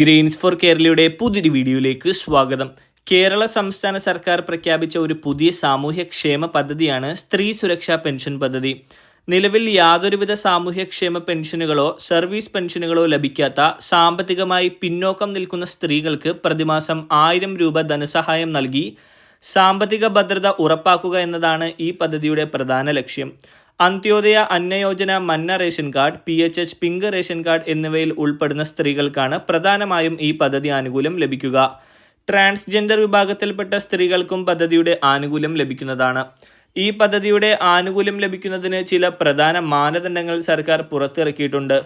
Green's four കേരളയുടെ പുതിയൊരു വീഡിയോയിലേക്ക് സ്വാഗതം. കേരള സംസ്ഥാന സർക്കാർ പ്രഖ്യാപിച്ച ഒരു പുതിയ സാമൂഹ്യക്ഷേമ പദ്ധതിയാണ് സ്ത്രീ സുരക്ഷാ പെൻഷൻ പദ്ധതി. നിലവിൽ യാതൊരുവിധ സാമൂഹ്യക്ഷേമ പെൻഷനുകളോ സർവീസ് പെൻഷനുകളോ ലഭിക്കാത്ത സാമ്പത്തികമായി പിന്നോക്കം നിൽക്കുന്ന സ്ത്രീകൾക്ക് പ്രതിമാസം ആയിരം രൂപ ധനസഹായം നൽകി സാമ്പത്തിക ഭദ്രത ഉറപ്പാക്കുക എന്നതാണ് ഈ പദ്ധതിയുടെ പ്രധാന ലക്ഷ്യം. അന്ത്യോദയ അന്നയോജന മന്ന ration card P H H pink ration card എന്നിവയിൽ ഉൾപ്പെടുന്ന സ്ത്രീകൾക്കാണ് പ്രധാനമായും ഈ പദ്ധതി ആനുകൂല്യം ലഭിക്കുക. ട്രാൻസ്ജെൻഡർ വിഭാഗത്തിൽപ്പെട്ട സ്ത്രീകൾക്കും പദ്ധതിയുടെ ആനുകൂല്യം ലഭിക്കുന്നതാണ്. ഈ പദ്ധതിയുടെ ആനുകൂല്യം ലഭിക്കുന്നതിന് ചില പ്രധാന മാനദണ്ഡങ്ങൾ സർക്കാർ പുറത്തിറക്കിയിട്ടുണ്ട്.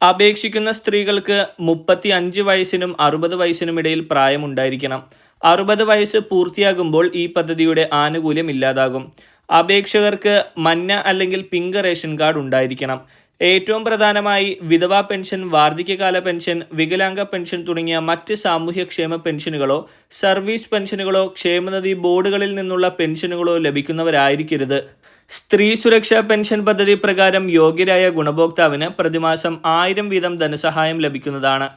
അപേക്ഷിക്കുന്ന സ്ത്രീകൾക്ക് മുപ്പത്തി അഞ്ച് വയസ്സിനും അറുപത് വയസ്സിനും ഇടയിൽ പ്രായമുണ്ടായിരിക്കണം. അറുപത് വയസ്സ് പൂർത്തിയാകുമ്പോൾ ഈ പദ്ധതിയുടെ ആനുകൂല്യം ഇല്ലാതാകും. അപേക്ഷകർക്ക് മഞ്ഞ അല്ലെങ്കിൽ പിങ്ക് റേഷൻ കാർഡ് ഉണ്ടായിരിക്കണം. ഏറ്റവും പ്രധാനമായി വിധവാ പെൻഷൻ വാർദ്ധക്യകാല പെൻഷൻ വികലാംഗ പെൻഷൻ തുടങ്ങിയ മറ്റ് സാമൂഹ്യക്ഷേമ പെൻഷനുകളോ സർവീസ് പെൻഷനുകളോ ക്ഷേമനിധി ബോർഡുകളിൽ നിന്നുള്ള പെൻഷനുകളോ ലഭിക്കുന്നവരായിരിക്കരുത്. സ്ത്രീ സുരക്ഷാ പെൻഷൻ പദ്ധതി പ്രകാരം യോഗ്യരായ ഗുണഭോക്താവിന് പ്രതിമാസം ആയിരം വീതം ധനസഹായം ലഭിക്കുന്നതാണ്.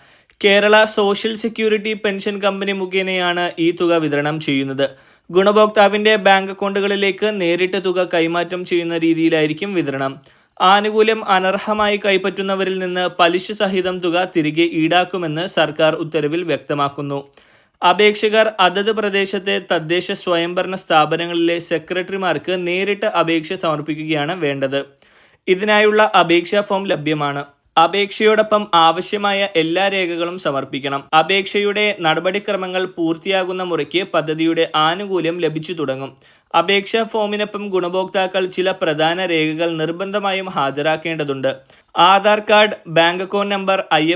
Kerala social security pension company മുഖേനയാണ് ഈ തുക വിതരണം ചെയ്യുന്നത്. ഗുണഭോക്താവിന്റെ ബാങ്ക് അക്കൗണ്ടുകളിലേക്ക് നേരിട്ട് തുക കൈമാറ്റം ചെയ്യുന്ന രീതിയിലായിരിക്കും വിതരണം. ആനുകൂല്യം അനർഹമായി കൈപ്പറ്റുന്നവരിൽ നിന്ന് പലിശ സഹിതം തുക തിരികെ ഈടാക്കുമെന്ന് സർക്കാർ ഉത്തരവിൽ വ്യക്തമാക്കുന്നു. അപേക്ഷകർ അതത് പ്രദേശത്തെ തദ്ദേശ സ്വയംഭരണ സ്ഥാപനങ്ങളിലെ സെക്രട്ടറിമാർക്ക് നേരിട്ട് അപേക്ഷ സമർപ്പിക്കുകയാണ് വേണ്ടത്. ഇതിനായുള്ള അപേക്ഷാ ഫോം ലഭ്യമാണ്. അപേക്ഷയോടൊപ്പം ആവശ്യമായ എല്ലാ രേഖകളും സമർപ്പിക്കണം. അപേക്ഷയുടെ നടപടിക്രമങ്ങൾ പൂർത്തിയാകുന്ന മുറയ്ക്ക് പദ്ധതിയുടെ ആനുകൂല്യം ലഭിച്ചു തുടങ്ങും. അപേക്ഷാ ഫോമിനൊപ്പം ഗുണഭോക്താക്കൾ ചില പ്രധാന രേഖകൾ നിർബന്ധമായും ഹാജരാക്കേണ്ടതുണ്ട്. Aadhaar card bank account number I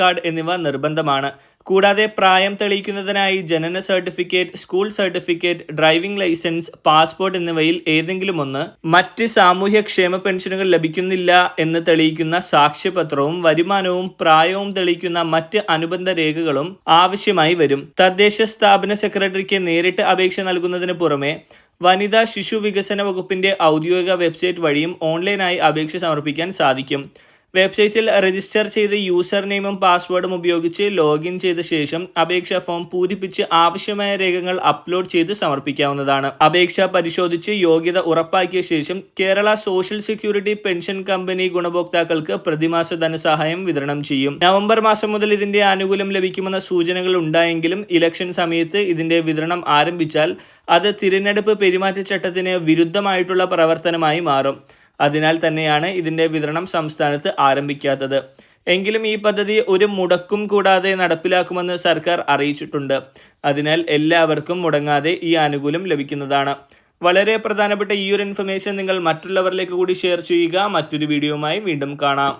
card എന്നിവ നിർബന്ധമാണ്. കൂടാതെ പ്രായം തെളിയിക്കുന്നതിനായി ജനന certificate school certificate driving licence passport എന്നിവയിൽ ഏതെങ്കിലും ഒന്ന് മറ്റ് സാമൂഹ്യ ക്ഷേമ പെൻഷനുകൾ ലഭിക്കുന്നില്ല എന്ന് തെളിയിക്കുന്ന സാക്ഷ്യപത്രവും വരുമാനവും പ്രായവും തെളിയിക്കുന്ന മറ്റ് അനുബന്ധ രേഖകളും ആവശ്യമായി വരും. തദ്ദേശ സ്ഥാപന സെക്രട്ടറിക്ക് നേരിട്ട് അപേക്ഷ നൽകുന്നതിന് പുറമെ വനിതാ ശിശു വികസന വകുപ്പിന്റെ ഔദ്യോഗിക വെബ്സൈറ്റ് വഴിയും ഓൺലൈനായി അപേക്ഷ സമർപ്പിക്കാൻ സാധിക്കും. വെബ്സൈറ്റിൽ രജിസ്റ്റർ ചെയ്ത് യൂസർ നെയിമും പാസ്വേഡും ഉപയോഗിച്ച് ലോഗിൻ ചെയ്ത ശേഷം അപേക്ഷാ ഫോം പൂരിപ്പിച്ച് ആവശ്യമായ രേഖകൾ അപ്ലോഡ് ചെയ്ത് സമർപ്പിക്കാവുന്നതാണ്. അപേക്ഷ പരിശോധിച്ച് യോഗ്യത ഉറപ്പാക്കിയ ശേഷം Kerala social security pension company ഗുണഭോക്താക്കൾക്ക് പ്രതിമാസ ധനസഹായം വിതരണം ചെയ്യും. നവംബർ മാസം മുതൽ ഇതിന്റെ ആനുകൂല്യം ലഭിക്കുമെന്ന സൂചനകൾ ഉണ്ടായെങ്കിലും ഇലക്ഷൻ സമയത്ത് ഇതിന്റെ വിതരണം ആരംഭിച്ചാൽ അത് തിരഞ്ഞെടുപ്പ് പെരുമാറ്റച്ചട്ടത്തിന് വിരുദ്ധമായിട്ടുള്ള പ്രവർത്തനമായി മാറും. അതിനാൽ തന്നെയാണ് ഇതിന്റെ വിതരണം സംസ്ഥാനത്ത് ആരംഭിക്കാത്തത്. എങ്കിലും ഈ പദ്ധതി ഒരു മുടക്കും കൂടാതെ നടപ്പിലാക്കുമെന്ന് സർക്കാർ അറിയിച്ചിട്ടുണ്ട്. അതിനാൽ എല്ലാവർക്കും മുടങ്ങാതെ ഈ ആനുകൂല്യം ലഭിക്കുന്നതാണ്. വളരെ പ്രധാനപ്പെട്ട ഈ ഒരു ഇൻഫർമേഷൻ നിങ്ങൾ മറ്റുള്ളവരിലേക്ക് കൂടി ഷെയർ ചെയ്യുക. മറ്റൊരു വീഡിയോയുമായി വീണ്ടും കാണാം.